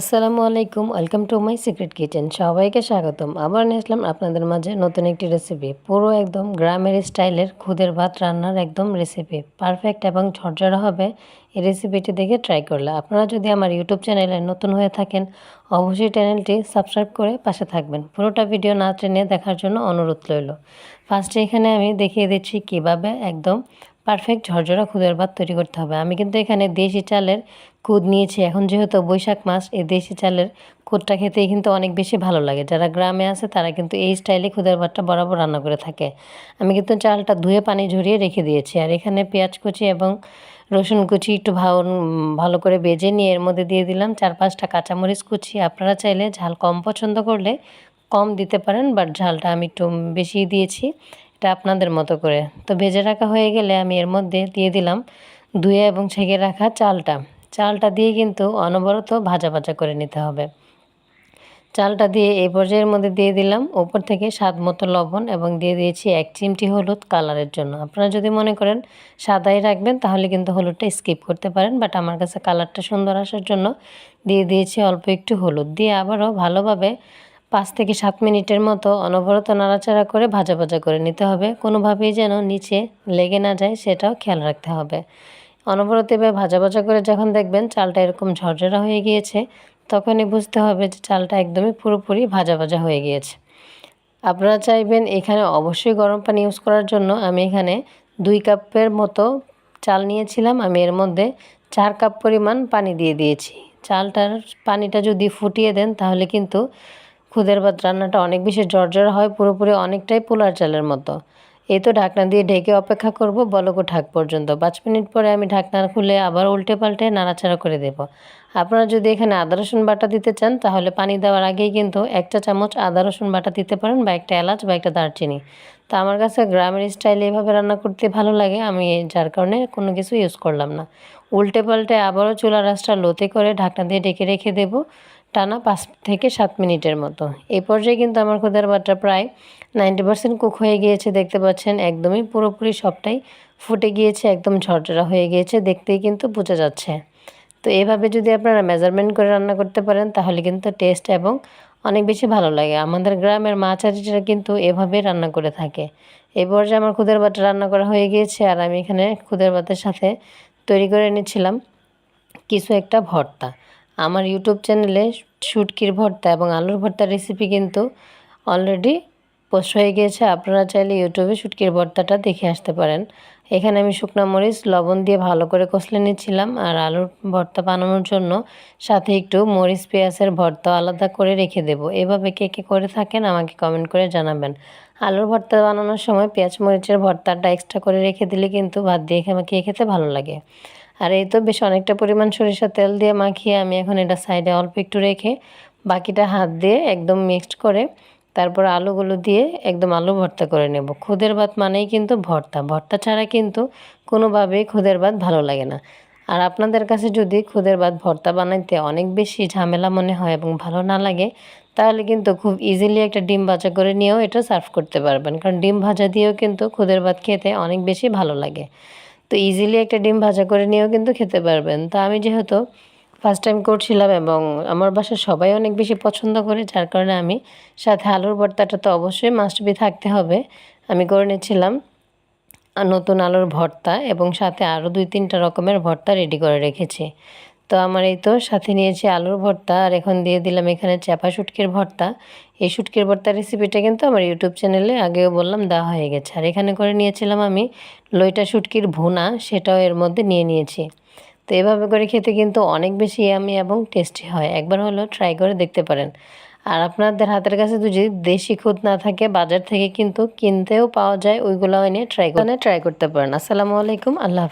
আসসালামু আলাইকুম, welcome to my secret kitchen. সবাইকে স্বাগতম। আবার আসলাম আপনাদের মাঝে নতুন একটি রেসিপি পুরো একদম গ্রামের স্টাইলের খুদের ভাত রান্নার একদম রেসিপি পারফেক্ট এবং ঝরঝরা হবে এই রেসিপিটি দেখে ট্রাই করলে। আপনারা যদি আমার ইউটিউব চ্যানেলে নতুন হয়ে থাকেন, অবশ্যই চ্যানেলটি সাবস্ক্রাইব করে পাশে থাকবেন। পুরোটা ভিডিও না টেনে দেখার জন্য অনুরোধ রইল। ফার্স্টে এখানে আমি দেখিয়ে দিচ্ছি কীভাবে একদম পারফেক্ট ঝরঝরা খুদের ভাত তৈরি করতে হবে। আমি কিন্তু এখানে দেশি চালের কুদ নিয়েছি। এখন যেহেতু বৈশাখ মাস, এই দেশি চালের খুদটা খেতেই কিন্তু অনেক বেশি ভালো লাগে। যারা গ্রামে আছে, তারা কিন্তু এই স্টাইলে খুদের ভাতটা বরাবর রান্না করে থাকে। আমি কিন্তু চালটা ধুয়ে পানি ঝরিয়ে রেখে দিয়েছি। আর এখানে পেঁয়াজ কুচি এবং রসুন কুচি একটু ভালো ভালো করে বেজে নিয়ে এর মধ্যে দিয়ে দিলাম চার পাঁচটা কাঁচামরিচ কুচি। আপনারা চাইলে ঝাল কম পছন্দ করলে কম দিতে পারেন, বাট ঝালটা আমি একটু বেশি দিয়েছি। এটা আপনাদের মতো করে। তো ভেজে রাখা হয়ে গেলে আমি এর মধ্যে দিয়ে দিলাম ধুয়ে এবং ছেঁকে রাখা চালটা। চালটা দিয়ে কিন্তু অনবরত ভাজা ভাজা করে নিতে হবে। চালটা দিয়ে এই পর্যায়ের মধ্যে দিয়ে দিলাম ওপর থেকে স্বাদ মতো লবণ এবং দিয়ে দিয়েছি এক চিমটি হলুদ কালারের জন্য। আপনারা যদি মনে করেন সাদাই রাখবেন তাহলে কিন্তু হলুদটা স্কিপ করতে পারেন, বাট আমার কাছে কালারটা সুন্দর আসার জন্য দিয়ে দিয়েছি অল্প একটু হলুদ। দিয়ে আবারও ভালোভাবে পাঁচ থেকে সাত মিনিটের মতো অনবরত নাড়াচাড়া করে ভাজা ভাজা করে নিতে হবে। কোনোভাবেই যেন নিচে লেগে না যায়, সেটাও খেয়াল রাখতে হবে। অনবরত এবার ভাজা ভাজা করে যখন দেখবেন চালটা এরকম ঝরঝরা হয়ে গিয়েছে, তখনই বুঝতে হবে যে চালটা একদমই পুরোপুরি ভাজা ভাজা হয়ে গিয়েছে। আপনারা চাইবেন এখানে অবশ্যই গরম পানি ইউজ করার জন্য। আমি এখানে দুই কাপের মতো চাল নিয়েছিলাম। আমি এর মধ্যে চার কাপ পরিমাণ পানি দিয়ে দিয়েছি। চালটার পানিটা যদি ফুটিয়ে দেন, তাহলে কিন্তু খুদের ভাত রান্নাটা অনেক বেশি জর্জর হয়, পুরোপুরি অনেকটাই পোলার চালের মতো। এই তো ঢাকনা দিয়ে ঢেকে অপেক্ষা করব বলকো ঢাক পর্যন্ত। পাঁচ মিনিট পরে আমি ঢাকনা খুলে আবার উল্টে পাল্টে নাড়াচাড়া করে দেব। আপনারা যদি এখানে আদা, রসুন বাটা দিতে চান, তাহলে পানি দেওয়ার আগেই কিন্তু একটা চামচ আদা, রসুন বাটা দিতে পারেন বা একটা এলাচ বা একটা দারচিনি। তো আমার কাছে গ্রামের স্টাইলে এভাবে রান্না করতে ভালো লাগে, আমি যার কারণে কোনো কিছু ইউজ করলাম না। উল্টে পাল্টে আবারও চুলা রাসটা লোতে করে ঢাকনা দিয়ে ঢেকে রেখে দেবো। টানা পাঁচ থেকে সাত মিনিটের মতো। এই পর্যায়ে কিন্তু আমার খুদার বাটা প্রায় নাইনটি পার্সেন্ট কুক হয়ে গিয়েছে, দেখতে পাচ্ছেন একদমই পুরোপুরি সবটাই ফুটে গিয়েছে, একদম ঝরঝরা হয়ে গিয়েছে, দেখতেই কিন্তু বোঝা যাচ্ছে। তো এভাবে যদি আপনারা মেজারমেন্ট করে রান্না করতে পারেন, তাহলে কিন্তু টেস্ট এবং অনেক বেশি ভালো লাগে। আমাদের গ্রামের মাছ আরিটা কিন্তু এভাবে রান্না করে থাকে। এই পর্যায়ে আমার খুদের বাটা রান্না করা হয়ে গিয়েছে, আর আমি এখানে খুদের বাতের সাথে তৈরি করে এনেছিলাম কিছু একটা ভর্তা। আমার ইউটিউব চ্যানেলে শুটকির ভর্তা এবং আলুর ভর্তার রেসিপি কিন্তু অলরেডি পোস্ট হয়ে গিয়েছে। আপনারা চাইলে ইউটিউবে শুটকির ভর্তাটা দেখে আসতে পারেন। এখানে আমি শুকনো মরিচ, লবণ দিয়ে ভালো করে কষলে নিচ্ছিলাম আর আলুর ভর্তা বানানোর জন্য সাথে একটু মরিচ, পেঁয়াজের ভর্তা আলাদা করে রেখে দেব। এভাবে কে কে করে থাকেন আমাকে কমেন্ট করে জানাবেন। আলুর ভর্তা বানানোর সময় পেঁয়াজ, মরিচের ভর্তাটা এক্সট্রা করে রেখে দিলে কিন্তু ভাত দিয়ে খেয়ে খেতে ভালো লাগে। আর এই তো বেশ অনেকটা পরিমাণ সরিষা তেল দিয়ে মাখিয়ে আমি এখন এটা সাইডে অল্প একটু রেখে বাকিটা হাত দিয়ে একদম মিক্সড করে তারপর আলুগুলো দিয়ে একদম আলু ভর্তা করে নেব। খুদের ভাত মানেই কিন্তু ভর্তা। ভর্তা ছাড়া কিন্তু কোনোভাবেই খুদের ভাত ভালো লাগে না। আর আপনাদের কাছে যদি খুদের ভাত ভর্তা বানাইতে অনেক বেশি ঝামেলা মনে হয় এবং ভালো না লাগে, তাহলে কিন্তু খুব ইজিলি একটা ডিম ভাজা করে নিয়েও এটা সার্ভ করতে পারবেন। কারণ ডিম ভাজা দিয়েও কিন্তু খুদের ভাত খেতে অনেক বেশি ভালো লাগে। তো ইজিলি একটা ডিম ভাজা করে নিয়েও কিন্তু খেতে পারবেন। তা আমি যেহেতু ফার্স্ট টাইম করছিলাম এবং আমার বাসায় সবাই অনেক বেশি পছন্দ করে, যার কারণে আমি সাথে আলুর ভর্তাটা তো অবশ্যই মাস্ট বি থাকতে হবে। আমি করে নিয়েছিলাম নতুন আলুর ভর্তা এবং সাথে আরও দুই তিনটা রকমের ভর্তা রেডি করে রেখেছি। তো আমার এই তো সাথে নিয়েছি আলুর ভর্তা, আর এখন দিয়ে দিলাম এখানে চাপা শুটকির ভর্তা। এই শুটকির ভর্তা রেসিপিটা কিন্তু আমার ইউটিউব চ্যানেলে আগেও বললাম দেওয়া হয়ে গেছে। আর এখানে করে নিয়েছিলাম আমি লইটা শুটকির ভুনা, সেটাও এর মধ্যে নিয়ে নিয়েছি। তো এভাবে করে খেতে কিন্তু অনেক বেশি আমি এবং টেস্টি হয়। একবার হলো ট্রাই করে দেখতে পারেন। আর আপনাদের হাতের কাছে যদি দেশি খুদ না থাকে, বাজার থেকে কিন্তু কিনতেও পাওয়া যায় ওইগুলো এনে ট্রাই করে ট্রাই করতে পারেন। আসসালামু আলাইকুম, আল্লাহ